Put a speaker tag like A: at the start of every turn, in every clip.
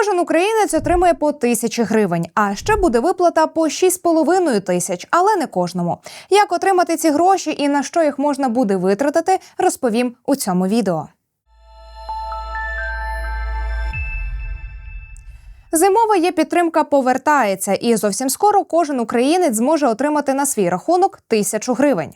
A: Кожен українець отримує по тисячі гривень, а ще буде виплата по 6,5 тисяч, але не кожному. Як отримати ці гроші і на що їх можна буде витратити, розповім у цьому відео. Зимова є підтримка повертається, і зовсім скоро кожен українець зможе отримати на свій рахунок тисячу гривень.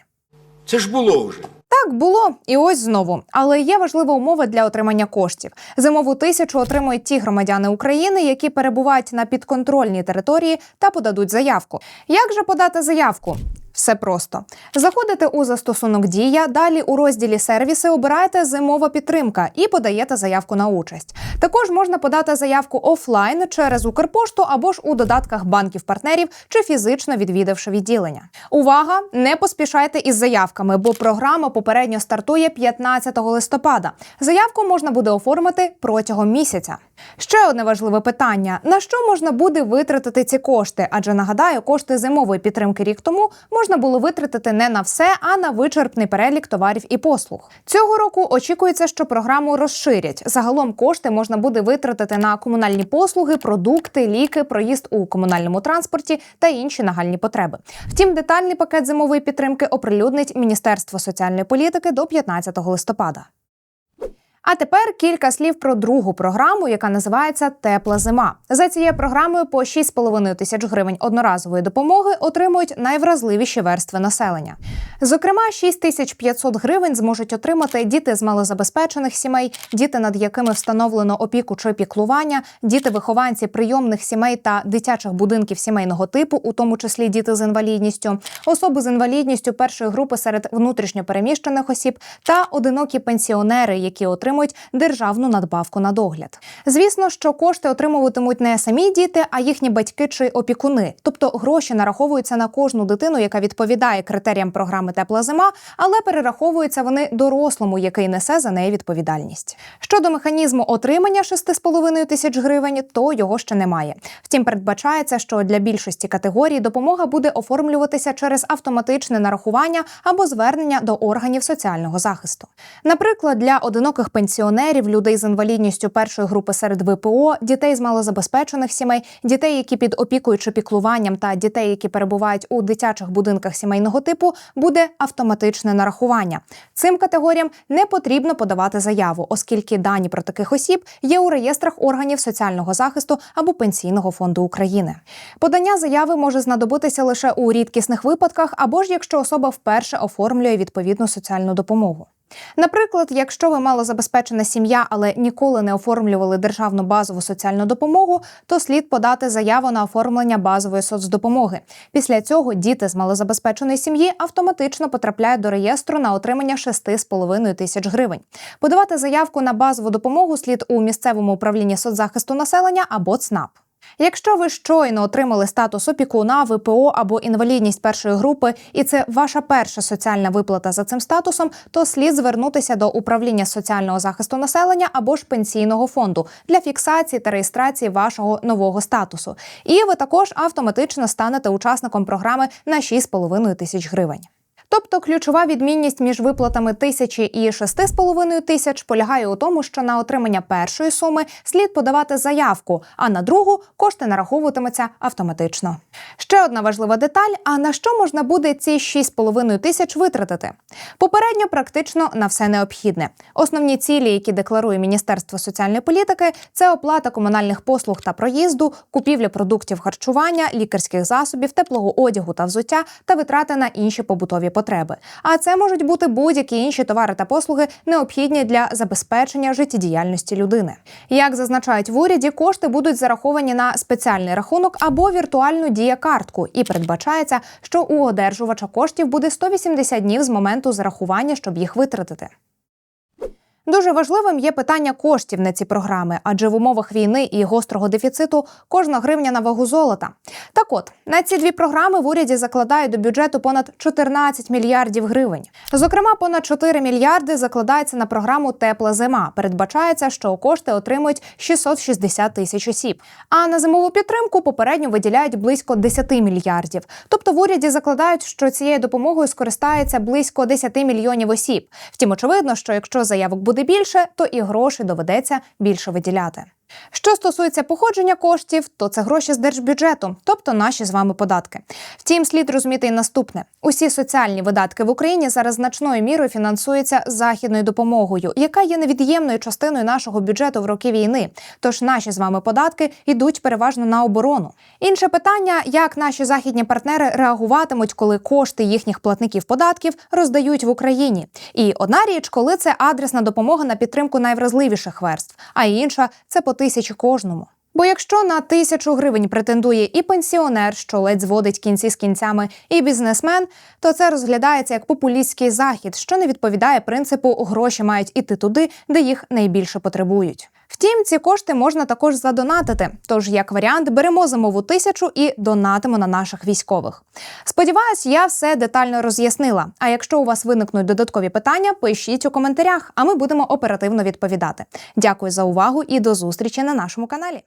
B: Це ж було вже.
A: Так було і ось знову. Але є важлива умова для отримання коштів. Зимову тисячу отримують ті громадяни України, які перебувають на підконтрольній території та подадуть заявку. Як же подати заявку? Все просто заходите у застосунок Дія. Далі у розділі сервіси обираєте зимова підтримка і подаєте заявку на участь. Також можна подати заявку офлайн через Укрпошту або ж у додатках банків-партнерів чи фізично відвідавши відділення. Увага! Не поспішайте із заявками, бо програма попередньо стартує 15 листопада. Заявку можна буде оформити протягом місяця. Ще одне важливе питання: на що можна буде витратити ці кошти? Адже нагадаю, кошти зимової підтримки рік тому можна було витратити не на все, а на вичерпний перелік товарів і послуг. Цього року очікується, що програму розширять. Загалом кошти можна буде витратити на комунальні послуги, продукти, ліки, проїзд у комунальному транспорті та інші нагальні потреби. Втім, детальний пакет зимової підтримки оприлюднить Міністерство соціальної політики до 15 листопада. А тепер кілька слів про другу програму, яка називається Тепла зима. За цією програмою по 6,5 тисяч гривень одноразової допомоги отримують найвразливіші верстви населення. Зокрема, 6500 гривень зможуть отримати діти з малозабезпечених сімей, діти, над якими встановлено опіку чи піклування, діти-вихованці прийомних сімей та дитячих будинків сімейного типу, у тому числі діти з інвалідністю, особи з інвалідністю першої групи серед внутрішньопереміщених осіб та одинокі пенсіонери, які отримують державну надбавку на догляд. Звісно, що кошти отримуватимуть не самі діти, а їхні батьки чи опікуни. Тобто гроші нараховуються на кожну дитину, яка відповідає критеріям програми Тепла зима, але перераховуються вони дорослому, який несе за неї відповідальність. Щодо механізму отримання 6,5 тисяч гривень, то його ще немає. Втім, передбачається, що для більшості категорій допомога буде оформлюватися через автоматичне нарахування або звернення до органів соціального захисту. Наприклад, для одиноких пенсіонерів, людей з інвалідністю першої групи серед ВПО, дітей з малозабезпечених сімей, дітей, які під опікою чи піклуванням, та дітей, які перебувають у дитячих будинках сімейного типу, буде автоматичне нарахування. Цим категоріям не потрібно подавати заяву, оскільки дані про таких осіб є у реєстрах органів соціального захисту або пенсійного фонду України. Подання заяви може знадобитися лише у рідкісних випадках, або ж якщо особа вперше оформлює відповідну соціальну допомогу. Наприклад, якщо ви малозабезпечена сім'я, але ніколи не оформлювали державну базову соціальну допомогу, то слід подати заяву на оформлення базової соцдопомоги. Після цього діти з малозабезпеченої сім'ї автоматично потрапляють до реєстру на отримання 6,5 тисяч гривень. Подавати заявку на базову допомогу слід у місцевому управлінні соцзахисту населення або ЦНАП. Якщо ви щойно отримали статус опікуна, ВПО або інвалідність першої групи, і це ваша перша соціальна виплата за цим статусом, то слід звернутися до управління соціального захисту населення або ж пенсійного фонду для фіксації та реєстрації вашого нового статусу. І ви також автоматично станете учасником програми на 6,5 тисяч гривень. Тобто ключова відмінність між виплатами тисячі і шести з половиною тисяч полягає у тому, що на отримання першої суми слід подавати заявку, а на другу кошти нараховуватимуться автоматично. Ще одна важлива деталь: а на що можна буде ці 6,5 тисяч витратити? Попередньо практично на все необхідне. Основні цілі, які декларує Міністерство соціальної політики, це оплата комунальних послуг та проїзду, купівля продуктів харчування, лікарських засобів, теплого одягу та взуття та витрати на інші побутові потреби. А це можуть бути будь-які інші товари та послуги, необхідні для забезпечення життєдіяльності людини. Як зазначають в уряді, кошти будуть зараховані на спеціальний рахунок або віртуальну дієкартку, і передбачається, що у одержувача коштів буде 180 днів з моменту зарахування, щоб їх витратити. Дуже важливим є питання коштів на ці програми, адже в умовах війни і гострого дефіциту кожна гривня на вагу золота. Так от на ці дві програми в уряді закладають до бюджету понад 14 мільярдів гривень. Зокрема, понад 4 мільярди закладається на програму Тепла зима. Передбачається, що кошти отримують 660 тисяч осіб. А на зимову підтримку попередньо виділяють близько 10 мільярдів. Тобто в уряді закладають, що цією допомогою скористається близько 10 мільйонів осіб. Втім, очевидно, що якщо заявок буде більше, то і грошей доведеться більше виділяти. Що стосується походження коштів, то це гроші з держбюджету, тобто наші з вами податки. Втім, слід розуміти і наступне: усі соціальні видатки в Україні зараз значною мірою фінансуються західною допомогою, яка є невід'ємною частиною нашого бюджету в роки війни. Тож наші з вами податки йдуть переважно на оборону. Інше питання: як наші західні партнери реагуватимуть, коли кошти їхніх платників податків роздають в Україні. І одна річ, коли це адресна допомога на підтримку найвразливіших верств, а інша це по тисячі кожному. Бо якщо на тисячу гривень претендує і пенсіонер, що ледь зводить кінці з кінцями, і бізнесмен, то це розглядається як популістський захід, що не відповідає принципу гроші мають іти туди, де їх найбільше потребують. Втім, ці кошти можна також задонатити. Тож, як варіант, беремо зимову тисячу і донатимо на наших військових. Сподіваюсь, я все детально роз'яснила. А якщо у вас виникнуть додаткові питання, пишіть у коментарях, а ми будемо оперативно відповідати. Дякую за увагу і до зустрічі на нашому каналі.